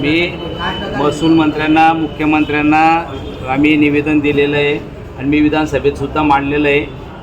मी महसूल मंत्र्यांना मुख्यमंत्र्यांना आम्ही निवेदन दिलेलं आहे आणि मी विधानसभेत सुद्धा मांडलेलं आहे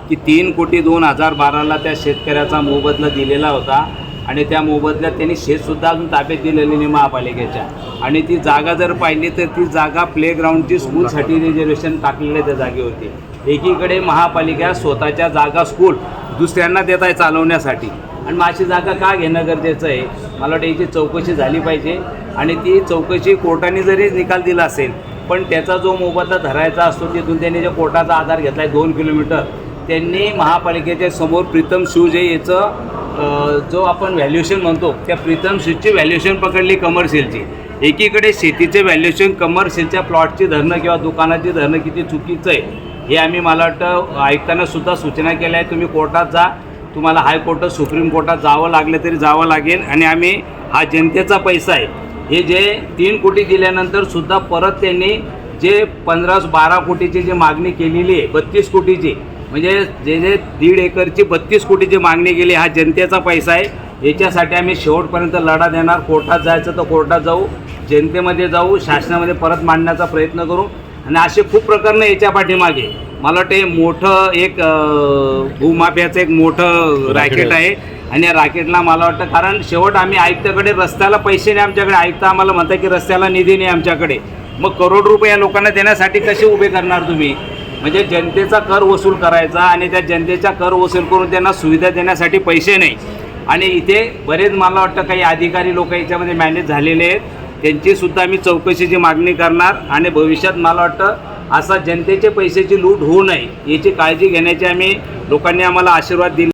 की तीन कोटी दोन हजार बाराला त्या शेतकऱ्याचा मोबदला दिलेला होता आणि त्या मोबदल्यात त्यांनी शेतसुद्धा अजून ताब्यात दिलेली नाही महापालिकेच्या. आणि ती जागा जर पाहिली तर ती जागा प्लेग्राऊंडची स्कूलसाठी रिझर्वेशन टाकलेली त्या जागेवरती. एकीकडे महापालिका स्वतःच्या जागा स्कूल दुसऱ्यांना देत आहे चालवण्यासाठी. आणि मग अशी जागा का घेणं गरजेचं आहे? मला वाटतं याची चौकशी झाली पाहिजे. आणि ती चौकशी कोर्टाने जरी निकाल दिला असेल पण त्याचा जो मोबदला धरायचा असतो तिथून त्यांनी ज्या कोर्टाचा आधार घेतला आहे दोन किलोमीटर त्यांनी महापालिकेच्या समोर प्रीतम शूज हे याचं जो आपण व्हॅल्युएशन म्हणतो त्या प्रीतम शूजची व्हॅल्युएशन पकडली कमर्शियलची एकीकडे शेतीचे व्हॅल्युएशन कमर्शियलच्या प्लॉटची धरणं किंवा दुकानाची धरणं किती चुकीचं आहे हे आम्ही मला वाटतं ऐकताना सुद्धा सूचना केल्या आहे तुम्ही कोर्टात जा. तुम्हाला हायकोर्ट सुप्रीम कोर्टात जावं लागलं तरी जावं लागेल. आणि आम्ही हा जनतेचा पैसा आहे. हे जे तीन कोटी दिल्यानंतर सुद्धा परत त्यांनी जे पंधरा बारा कोटीची जी मागणी केलेली आहे बत्तीस कोटीची म्हणजे जे जे दीड एकरची बत्तीस कोटीची मागणी केली हा जनतेचा पैसा आहे. याच्यासाठी आम्ही शेवटपर्यंत लढा देणार. कोर्टात जायचं तर कोर्टात जाऊ. जनतेमध्ये जाऊ. शासनामध्ये परत मांडण्याचा प्रयत्न करू. आणि असे खूप प्रकरणं याच्या पाठीमागे. मला वाटते मोठं एक भूमाफियाचं एक मोठं रॅकेट आहे. आणि या रॅकेटला मला वाटतं कारण शेवट आम्ही आयुक्ताकडे रस्त्याला पैसे नाही आमच्याकडे. आयुक्त आम्हाला म्हणतात की रस्त्याला निधी नाही आमच्याकडे. मग करोड रुपये या लोकांना देण्यासाठी कसे उभे करणार तुम्ही? म्हणजे जनतेचा कर वसूल करायचा आणि त्या जनतेचा कर वसूल करून त्यांना सुविधा देण्यासाठी पैसे नाही. आणि इथे बरेच मला वाटतं काही अधिकारी लोक याच्यामध्ये मॅनेज झालेले आहेत. त्यांची सुद्धा आम्ही चौकशीची मागणी करणार आणि भविष्यात मला वाटतं असा जनतेचे पैशाची लूट होऊ नये याची काळजी घेण्याची आम्ही लोकांनी आम्हाला आशीर्वाद दिले.